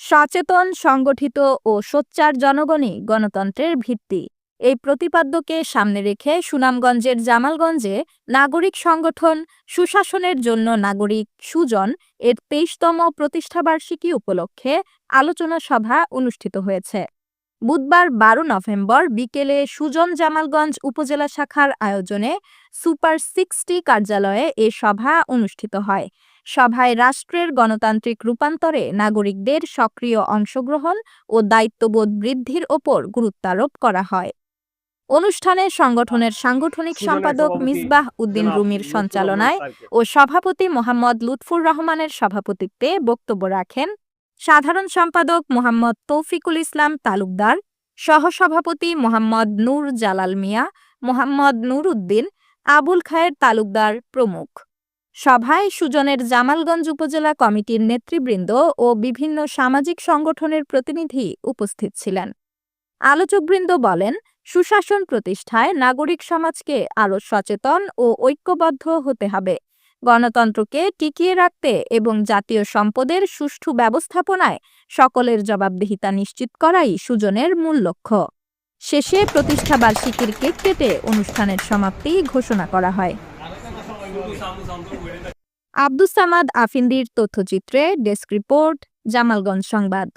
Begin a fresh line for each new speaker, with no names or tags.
সচেতন, সংগঠিত ও সোচ্চার জনগণই গণতন্ত্রের ভিত্তি। এই প্রতিপাদ্যকে সামনে রেখে সুনামগঞ্জের জামালগঞ্জে নাগরিক সংগঠন সুশাসনের জন্য নাগরিক সুজন এর তেইশতম প্রতিষ্ঠাবার্ষিকী উপলক্ষে আলোচনা সভা অনুষ্ঠিত হয়েছে। বুধবার বারো নভেম্বর বিকেলে সুজন জামালগঞ্জ উপজেলা শাখার আয়োজনে সুপার সিক্সটি কার্যালয়ে এ সভা অনুষ্ঠিত হয়। সভায় রাষ্ট্রের গণতান্ত্রিক রূপান্তরে নাগরিকদের সক্রিয় অংশগ্রহণ ও দায়িত্ববোধ বৃদ্ধির ওপর গুরুত্বারোপ করা হয়। অনুষ্ঠানে সংগঠনের সাংগঠনিক সম্পাদক মিসবাহ উদ্দিন রুমির সঞ্চালনায় ও সভাপতি মোহাম্মদ লুৎফুর রহমানের সভাপতিত্বে বক্তব্য রাখেন সাধারণ সম্পাদক মোহাম্মদ তৌফিকুল ইসলাম তালুকদার, সহসভাপতি মোহাম্মদ নূর জালাল মিয়া, মোহাম্মদ নুর উদ্দিন আবুল খায়ের তালুকদার প্রমুখ। সভায় সুজনের জামালগঞ্জ উপজেলা কমিটির নেতৃবৃন্দ ও বিভিন্ন সামাজিক সংগঠনের প্রতিনিধি উপস্থিত ছিলেন। আলোচকবৃন্দ বলেন, সুশাসন প্রতিষ্ঠায় নাগরিক সমাজকে আরও সচেতন ও ঐক্যবদ্ধ হতে হবে। গণতন্ত্রকে টিকিয়ে রাখতে এবং জাতীয় সম্পদের সুষ্ঠু ব্যবস্থাপনায় সকলের জবাবদিহিতা নিশ্চিত করাই সুজনের মূল লক্ষ্য। শেষে প্রতিষ্ঠাবার্ষিকীর কেক কেটে অনুষ্ঠানের সমাপ্তি ঘোষণা করা হয়। আব্দুস সামাদ আফিন্দির তথ্যচিত্রে ডেস্ক রিপোর্ট, জামালগঞ্জ সংবাদ।